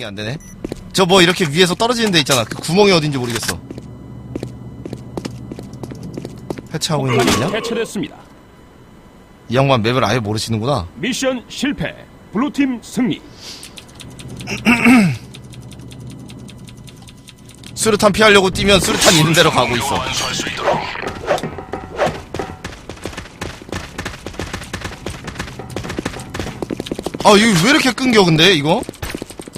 적응이 안 되네. 저 뭐 이렇게 위에서 떨어지는 데 있잖아. 그 구멍이 어딘지 모르겠어. 해체하고 있는 거 아니야? 해체됐습니다. 이 양반 맵을 아예 모르시는구나. 미션 실패. 블루팀 승리. 수류탄 피하려고 뛰면 수류탄 있는 데로 가고 있어. 아, 이거 왜 이렇게 끊겨, 근데, 이거?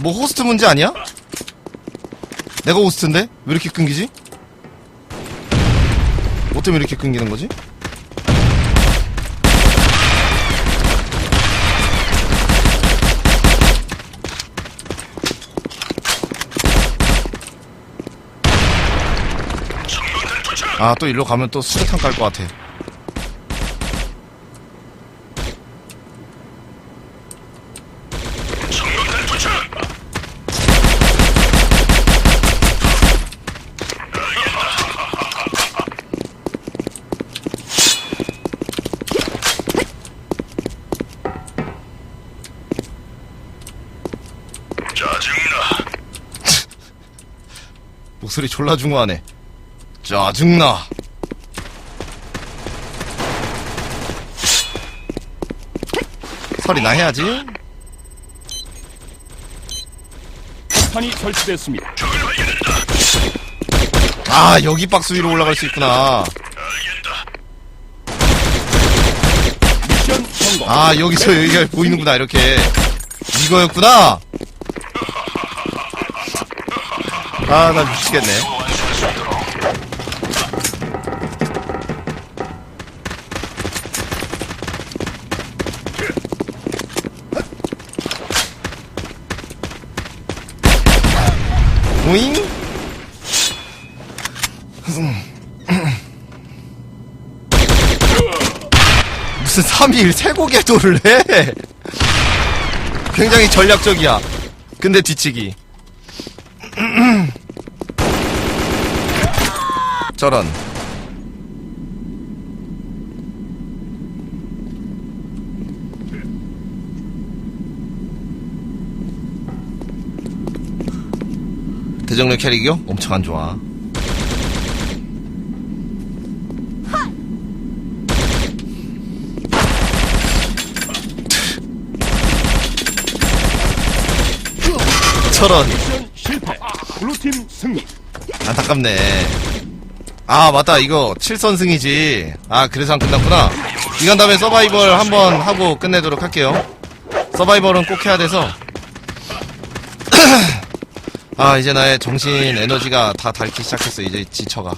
뭐, 호스트 문제 아니야? 내가 호스트인데? 왜 이렇게 끊기지? 뭐 때문에 이렇게 끊기는 거지? 아, 또 일로 가면 또 수류탄 깔 것 같아. 전방탄 투척 짜증나 목소리 졸라 중후하네. 짜증나. 소리나 해야지. 폭탄이 설치됐습니다. 아, 여기 박스 위로 올라갈 수 있구나. 알겠다 미션 성공. 아, 여기서 여기가 보이는구나, 이렇게. 이거였구나. 아, 나 미치겠네. 오잉? 무슨 3일 세고개도를 해? 굉장히 전략적이야. 근데 뒤치기. 저런. 대정령 캐릭이요? 엄청 안 좋아. 저런. 미션 실패. 블루팀 승리. 안타깝네. 아, 맞다. 이거 7선승이지. 아, 그래서 안 끝났구나. 이건 다음에 서바이벌 한번 하고 끝내도록 할게요. 서바이벌은 꼭 해야 돼서. 아, 이제 나의 정신, 에너지가 다 닳기 시작했어. 이제 지쳐가.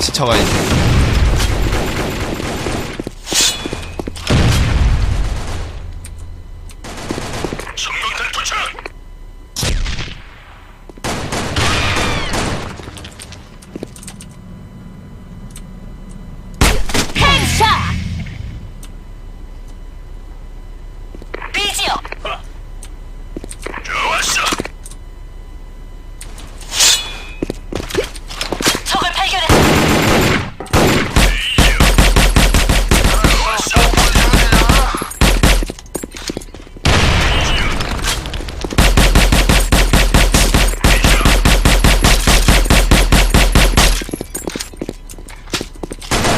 지쳐가, 이제. 전방탄 투척 펜샷! 비지오! 좋았어 적을 발견했다!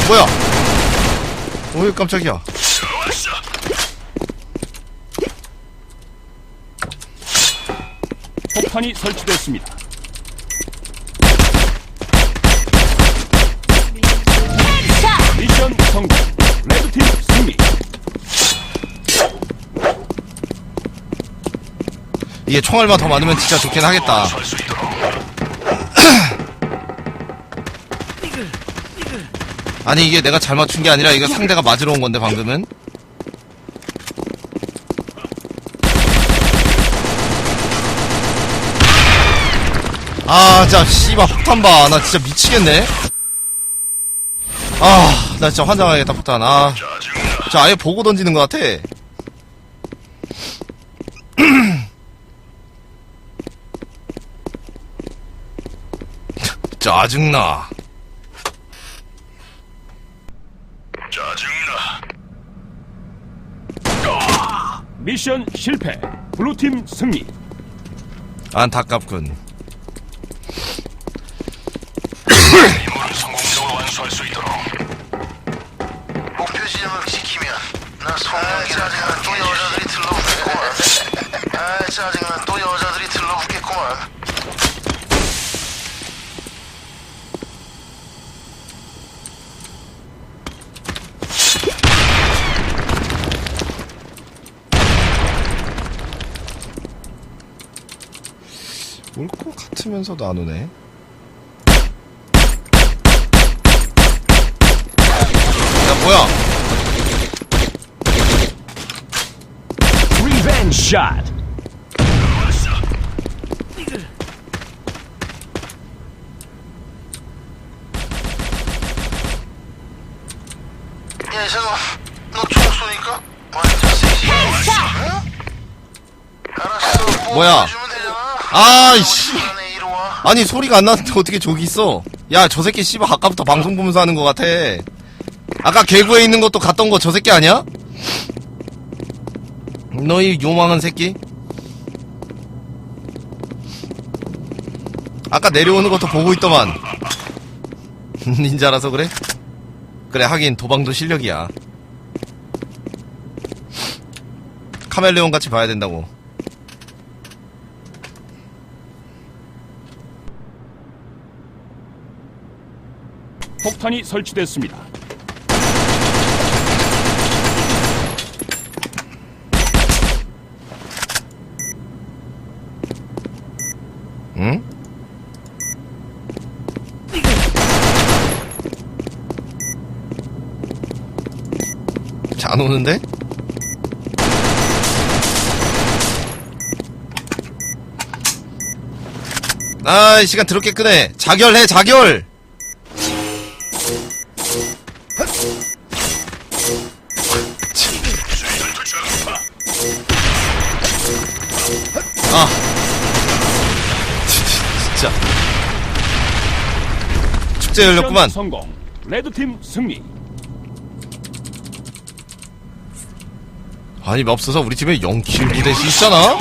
뭐야? 어이, 깜짝이야. 폭탄이 설치됐습니다. 미션 성공. 레드팀 승리. 이게 총알만 더 많으면 진짜 좋긴 하겠다. 아니 이게 내가 잘 맞춘 게 아니라 이거 상대가 맞으러 온 건데 방금은. 아 진짜 씨발 폭탄 봐나 진짜 미치겠네. 아 나 진짜 환장하겠다 폭탄. 아. 진짜 아예 보고 던지는 것 같아. 짜증나 짜증나 미션 실패. 블루팀 승리. 안타깝군. 임무를 성공적으로 완수할 수 있도록. 목표 지점을 지키면 나 짜증나 또 여자들 것 같으면서도 안 오네. 야, 뭐야? 리벤지 샷. 야 이상아, 너총 쏘니까 완전 세지. 응? 알았어. 뭐 뭐야? 해주면 되잖아. 아이씨. 아니, 소리가 안 나는데 어떻게 저기 있어? 야, 저 새끼 씨발 아까부터 방송 보면서 하는 것 같아. 아까 개구에 있는 것도 갔던 거 저 새끼 아니야? 너희 요망한 새끼? 아까 내려오는 것도 보고 있더만. 닌자라서 그래? 그래, 하긴 도방도 실력이야. 카멜레온 같이 봐야 된다고. 폭탄이 설치됐습니다. 응? 잘안 오는데? 아, 이 시간 더럽게 끄네. 자결해, 자결! 진짜. 축제 열렸구만. 성공. 레드팀 승리. 아니, 없어서 우리 집에 0킬 부대시 있잖아?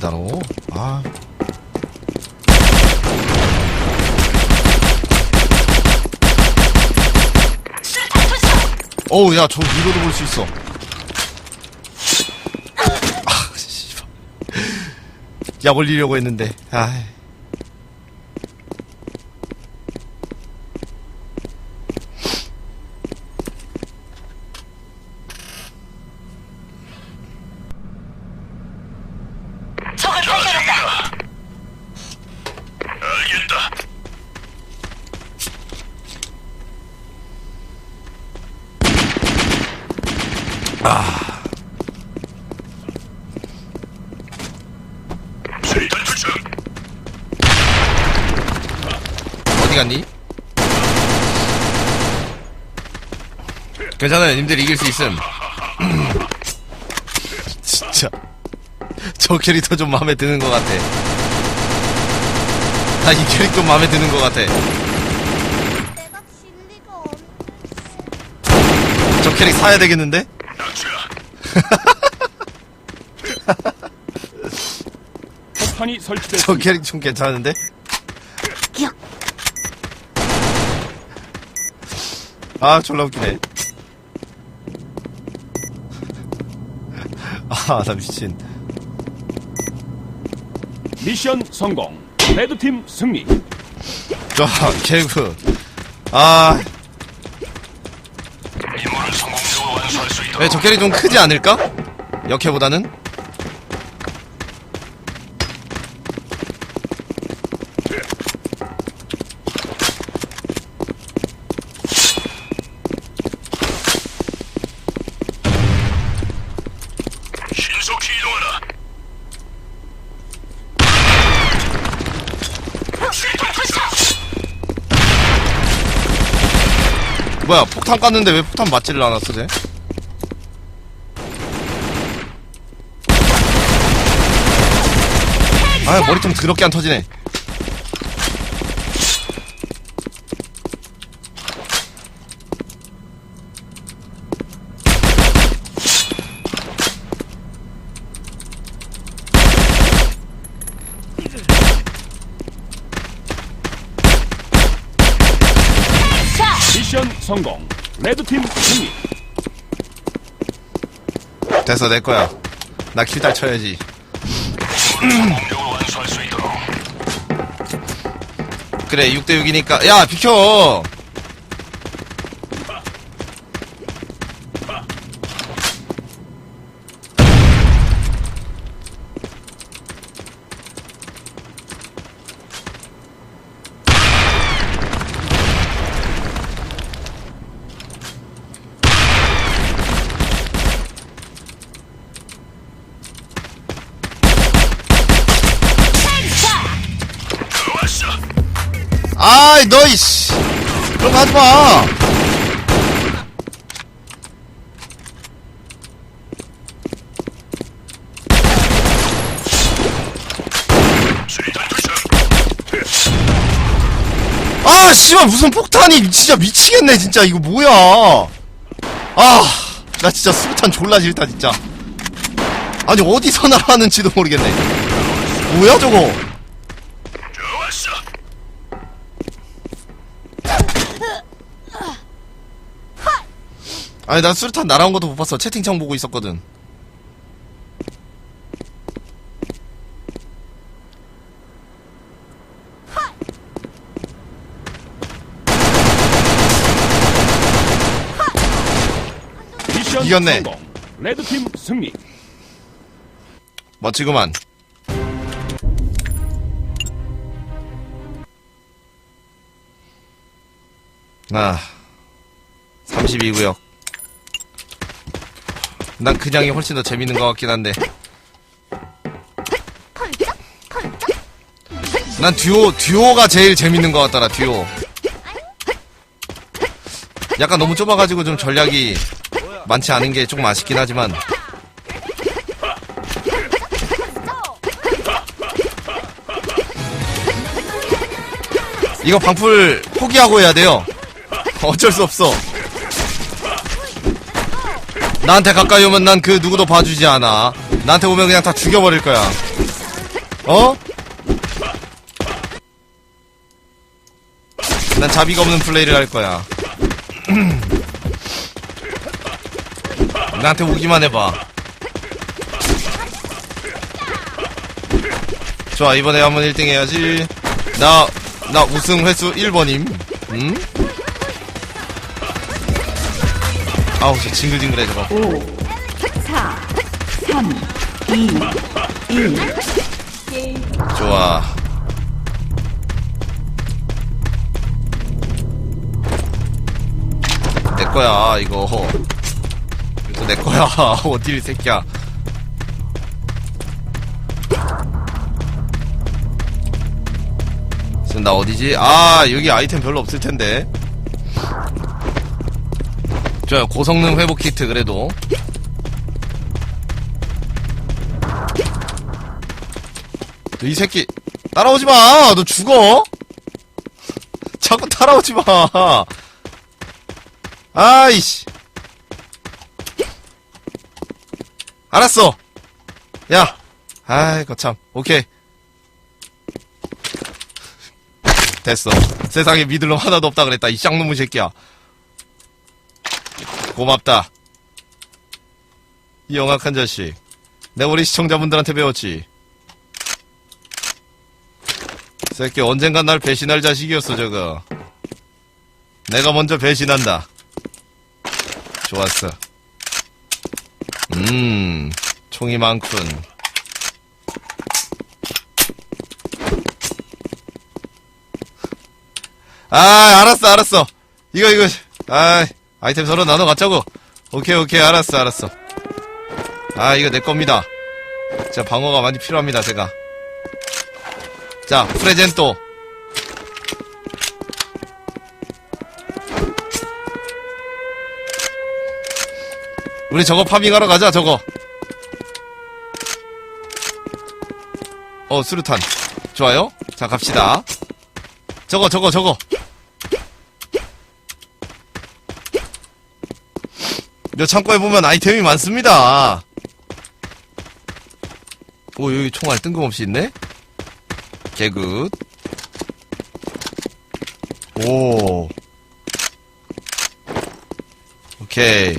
달어? 아. 어우, 야, 저 위로도 볼 수 있어. 아, 씨발. 약 올리려고 했는데, 아. 적을 발견했다. 짜증나. 알겠다. 아. 수리탄 투척. 어디 갔니? 괜찮아요, 님들 이길 수 있음. 진짜. 저 캐릭터 좀 마음에 드는 것 같아. 나 이 캐릭터 마음에 드는 것 같아. 내가 질 리가 없는 저 캐릭 사야 되겠는데? 폭탄이 저 설치됐습니다. 캐릭 좀 괜찮은데? 기억. 아, 졸라 웃기네. 아, 나 미친. 미션 성공. 레드팀 승리. 아, 개그. 아, 저 캐릭 좀 크지 않을까? 역해보다는? 뭐야 폭탄 깠는데 왜 폭탄 맞지를 않았어 쟤? 아 머리통 더럽게 안 터지네 미션 성공. 레드팀 승리. 됐어 내 거야 나 킬달 쳐야지 그래 6대 6이니까 야 비켜 투척 아 씨발 무슨 폭탄이 진짜 미치겠네 진짜. 이거 뭐야? 아 나 진짜 수류탄 졸라 싫다 진짜. 아니 어디서 날아왔는지도 모르겠네. 뭐야 저거 좋았어 아니 난 수류탄 날아온 것도 못 봤어 채팅창 보고 있었거든 미션 이겼네. 성공. 레드팀 승리. 멋지구만 아 32구역 난 그냥이 훨씬 더 재밌는 것 같긴 한데. 난 듀오 듀오가 제일 재밌는 것 같더라 듀오. 약간 너무 좁아가지고 좀 전략이 많지 않은 게 조금 아쉽긴 하지만. 이거 방풀 포기하고 해야 돼요. 어쩔 수 없어 나한테 가까이 오면 난 그 누구도 봐주지 않아 나한테 오면 그냥 다 죽여버릴 거야 어? 난 자비가 없는 플레이를 할 거야. 나한테 오기만 해봐. 좋아, 이번에 한번 1등 해야지. 나, 나 우승 횟수 1번임. 응? 아우, 저 징글징글해, 저거. 4, 3, 2, 1. 좋아. 내 거야, 이거. 이거 내 거야. 어딜, 이 새끼야. 지금 나 어디지? 아, 여기 아이템 별로 없을 텐데. 좋아요. 고성능 회복 키트, 그래도. 너이 새끼 따라오지 마. 너 죽어. 자꾸 따라오지 마. 아이씨. 알았어. 야. 아이 거 참. 오케이. 됐어. 세상에 믿을 놈 하나도 없다 그랬다. 이 쌍놈의 새끼야. 고맙다. 이 영악한 자식. 내가 우리 시청자분들한테 배웠지. 새끼 언젠간 날 배신할 자식이었어 저거 내가 먼저 배신한다 좋았어 음 총이 많군 아 알았어 알았어 이거 이거 아 아이템 서로 나눠 갖자고 오케이 오케이 알았어 알았어 아 이거 내 겁니다 자 방어가 많이 필요합니다 제가 자, 프레젠토. 우리 저거 파밍하러 가자, 저거. 어, 수류탄. 좋아요. 자, 갑시다. 저거, 저거, 저거. 여 창고에 보면 아이템이 많습니다. 오, 여기 총알 뜬금없이 있네? 개굿. 오. 오케이.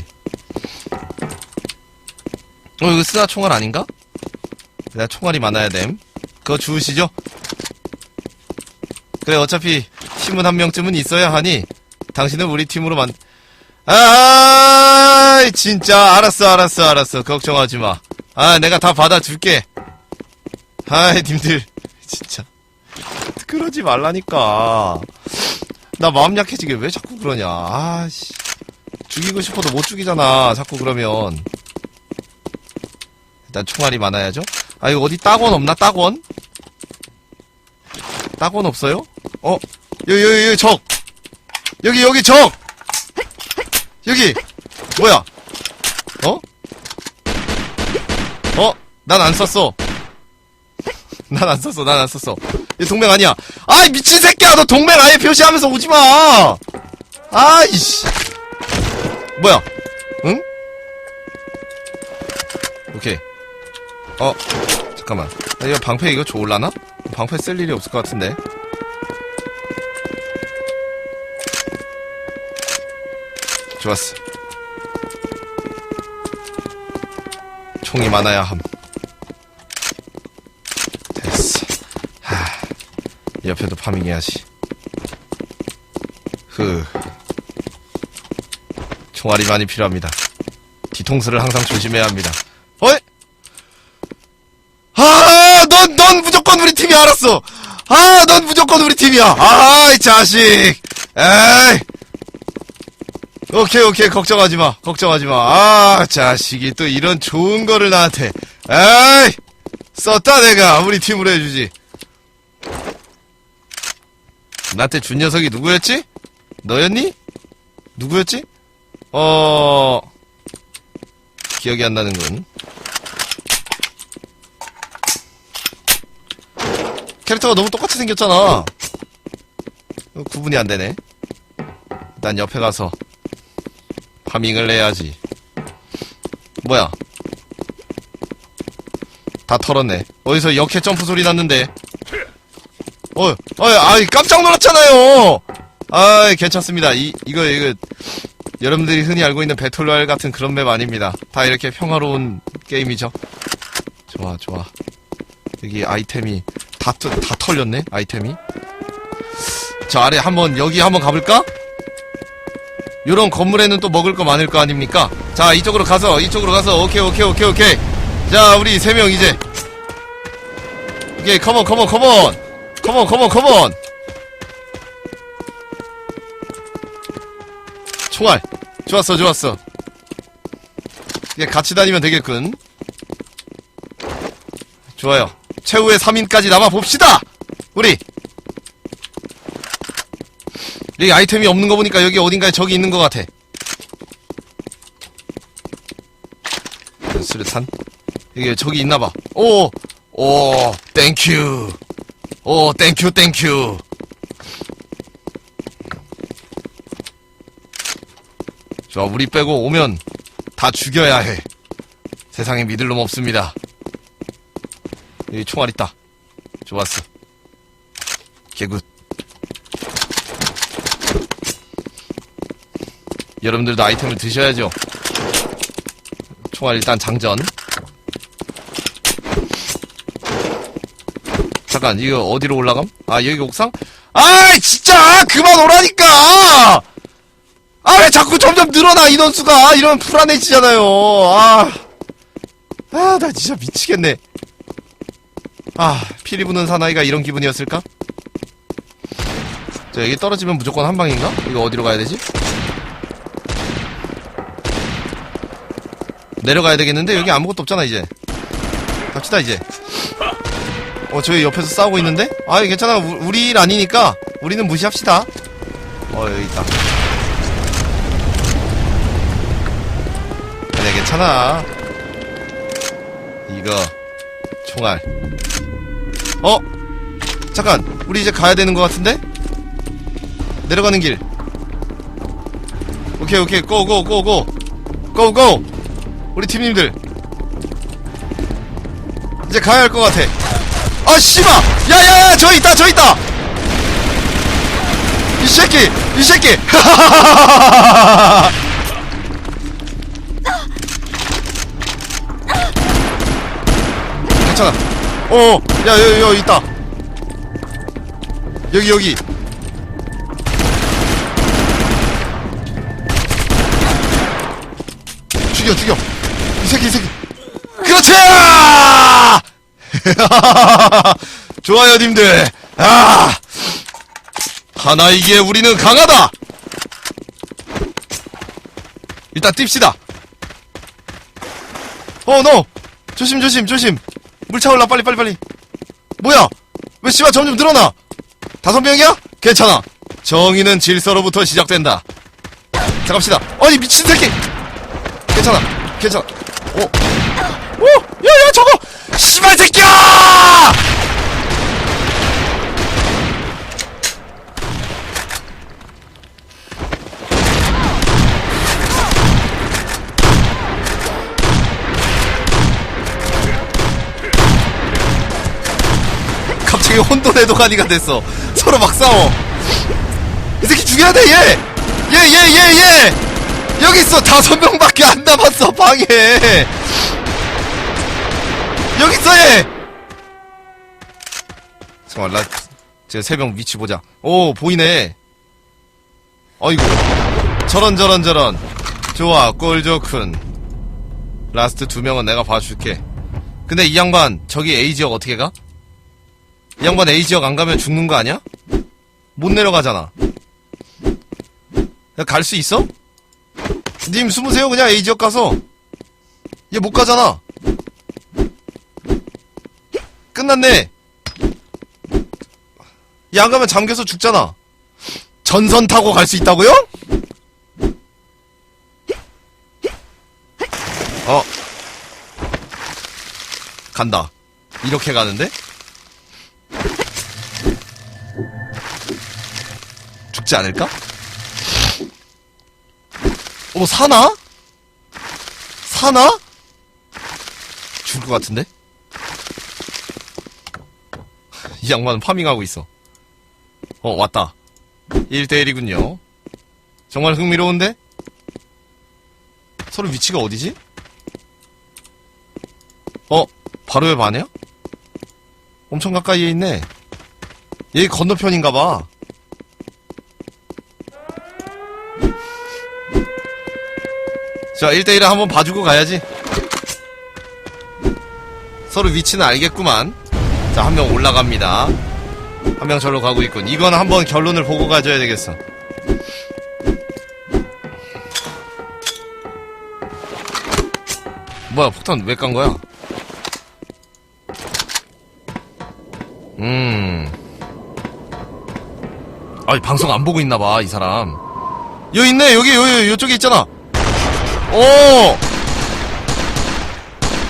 어, 이거 쓰나 총알 아닌가? 내가 총알이 많아야 됨. 그거 주우시죠? 그래, 어차피 팀은 한 명쯤은 있어야 하니, 당신은 우리 팀으로 만, 아, 진짜, 알았어, 알았어, 알았어. 걱정하지 마. 아, 내가 다 받아줄게. 아이, 님들, 진짜. 그러지 말라니까. 나 마음 약해지게 왜 자꾸 그러냐. 아씨. 죽이고 싶어도 못 죽이잖아. 자꾸 그러면. 일단 총알이 많아야죠. 아, 이거 어디 딱원 없나? 딱원? 딱원 없어요? 어? 여기, 여기, 여기 적! 여기, 여기 적! 여기! 뭐야? 어? 어? 난 안 썼어. 난 안 썼어, 난 안 썼어. 얘 동맹 아니야. 아이, 미친 새끼야! 너 동맹 아예 표시하면서 오지 마! 아이씨. 뭐야? 응? 오케이. 어, 잠깐만. 나 이거 방패 이거 좋을라나? 방패 쓸 일이 없을 것 같은데. 좋았어. 총이 많아야 함. 됐어. 하, 옆에도 파밍해야지. 흐. 총알이 많이 필요합니다. 뒤통수를 항상 조심해야 합니다. 어이? 아, 넌, 넌 무조건 우리 팀이 알았어! 아, 넌 무조건 우리 팀이야! 아, 이 자식! 에이! 오케이, 오케이, 걱정하지 마. 걱정하지 마. 아, 자식이 또 이런 좋은 거를 나한테. 에이! 썼다, 내가. 우리 팀으로 해주지. 나한테 준 녀석이 누구였지? 너였니? 누구였지? 어, 기억이 안 나는군. 캐릭터가 너무 똑같이 생겼잖아. 어, 구분이 안 되네. 일단 옆에 가서 파밍을 해야지. 뭐야? 다 털었네. 어디서 역해 점프 소리 났는데. 어, 어, 아이, 깜짝 놀랐잖아요! 아이, 괜찮습니다. 이, 이거, 이거, 여러분들이 흔히 알고 있는 배틀로얄 같은 그런 맵 아닙니다. 다 이렇게 평화로운 게임이죠. 좋아, 좋아. 여기 아이템이 다, 털- 다 털렸네, 아이템이. 저 아래 한번, 여기 한번 가볼까? 요런 건물에는 또 먹을 거 많을 거 아닙니까? 자, 이쪽으로 가서, 이쪽으로 가서, 오케이, 오케이, 오케이, 오케이. 자, 우리 세 명 이제. 오케이, 컴온, 컴온, 컴온. 컴온, 컴온, 컴온. 총알. 좋았어, 좋았어. 이게 같이 다니면 되겠군. 좋아요. 최후의 3인까지 남아 봅시다! 우리! 여기 아이템이 없는 거 보니까 여기 어딘가에 적이 있는 것 같아. 수류탄. 여기 적이 있나봐. 오! 오! 땡큐! 오, 땡큐, 땡큐! 좋아, 우리 빼고 오면 다 죽여야 해. 세상에 믿을 놈 없습니다. 여기 총알 있다. 좋았어. 개굿. 여러분들도 아이템을 드셔야죠. 총알 일단 장전. 잠깐, 이거 어디로 올라감? 아, 여기 옥상? 아이, 진짜! 그만 오라니까! 아, 왜 자꾸 점점 늘어나, 인원수가! 이러면 불안해지잖아요. 아. 아, 나 진짜 미치겠네. 아, 피리 부는 사나이가 이런 기분이었을까? 자, 여기 떨어지면 무조건 한 방인가? 이거 어디로 가야 되지? 내려가야 되겠는데? 여기 아무것도 없잖아, 이제. 갑시다, 이제. 어, 저기 옆에서 싸우고 있는데? 아, 괜찮아. 우- 우리 일 아니니까, 우리는 무시합시다. 어, 여기 있다. 만약에 괜찮아. 이거, 총알. 어? 잠깐, 우리 이제 가야 되는 것 같은데? 내려가는 길. 오케이, 오케이, 고, 고, 고, 고. 고, 고! 우리 팀님들. 이제 가야 할 것 같아. 아, 씨발! 야, 야, 야! 저 있다, 저 있다! 이 새끼! 이 새끼! 괜찮아. 어, 야, 여기, 여기 있다. 여기, 여기. 죽여, 죽여. 이 새끼, 이 새끼. 그렇지! 좋아요, 님들. 아! 하나이기에 우리는 강하다! 일단 뜁시다. 어, 너! 조심, 조심, 조심. 물 차올라, 빨리, 빨리, 빨리. 뭐야? 왜 씨발 점점 늘어나? 다섯 명이야? 괜찮아. 정의는 질서로부터 시작된다. 자, 갑시다. 아니, 미친 새끼! 괜찮아, 괜찮아. 어? 오! 야, 야, 저거! 씨발 새끼야! 갑자기 혼돈의 도가니가 됐어. 서로 막 싸워. 이 새끼 죽여야 돼, 얘! 얘, 얘, 얘, 얘! 여기 있어! 다섯 명밖에 안 남았어, 방에! 여기 있어, 얘! 잠깐만, 나, 제가 세명 위치 보자. 오, 보이네. 어이구. 저런, 저런, 저런. 좋아, 꼴 좋군. 라스트 두 명은 내가 봐줄게. 근데 이 양반, 저기 A 지역 어떻게 가? 이 양반 A 지역 안 가면 죽는 거 아니야? 못 내려가잖아. 갈 수 있어? 님 숨으세요 그냥 A 지역 가서. 얘 못 가잖아. 끝났네. 얘 안 가면 잠겨서 죽잖아. 전선 타고 갈 수 있다고요? 어. 간다. 이렇게 가는데? 죽지 않을까? 어, 사나? 사나? 죽을 것 같은데? 이 양반은 파밍하고 있어. 어, 왔다. 1대1이군요. 정말 흥미로운데? 서로 위치가 어디지? 어, 바로 옆 아니야? 엄청 가까이에 있네. 얘 건너편인가봐. 자, 1대1을 한번 봐주고 가야지. 서로 위치는 알겠구만. 자, 한 명 올라갑니다. 한 명 절로 가고 있군. 이건 한번 결론을 보고 가줘야 되겠어. 뭐야, 폭탄 왜 깐 거야? 음. 아니, 방송 안 보고 있나봐, 이 사람. 여기 있네, 여기, 여기, 요쪽에 있잖아. 오!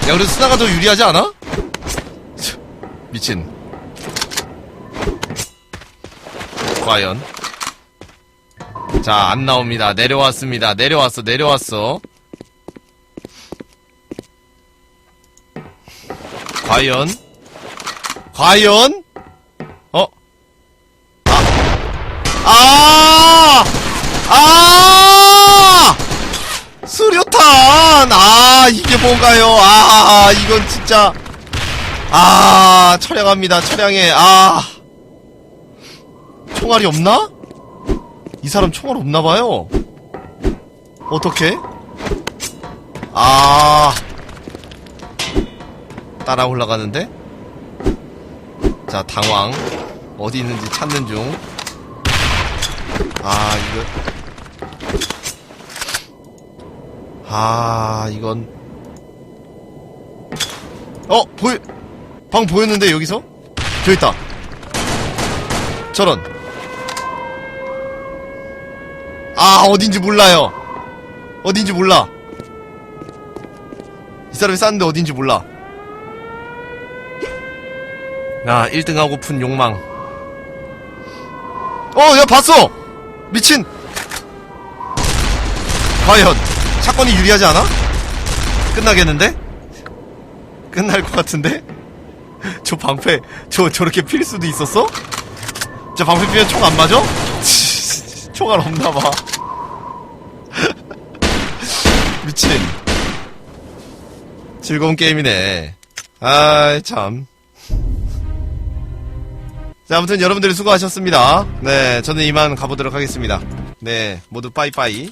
야, 그래도 스나가 더 유리하지 않아? 참, 미친. 과연. 자, 안 나옵니다. 내려왔습니다. 내려왔어, 내려왔어. 과연? 과연? 어? 아! 아! 아! 수류탄! 아, 이게 뭔가요? 아, 이건 진짜. 아, 처량합니다. 처량해. 아. 총알이 없나? 이 사람 총알 없나봐요. 어떻게? 아. 따라 올라가는데? 자, 당황. 어디 있는지 찾는 중. 아, 이거. 아, 이건. 어, 보여, 방 보였는데, 여기서? 저기 있다. 저런. 아, 어딘지 몰라요. 어딘지 몰라. 사람이 쌌는데 어딘지 몰라. 야, 1등 하고픈 욕망. 어, 야, 봤어! 미친! 과연, 사건이 유리하지 않아? 끝나겠는데? 끝날 것 같은데? 저 방패, 저, 저렇게 필 수도 있었어? 저 방패 피면 총 안 맞아? 총알 없나 봐. 미친. 즐거운 게임이네. 아이, 참. 자, 아무튼 여러분들이 수고하셨습니다. 네, 저는 이만 가보도록 하겠습니다. 네, 모두 빠이빠이.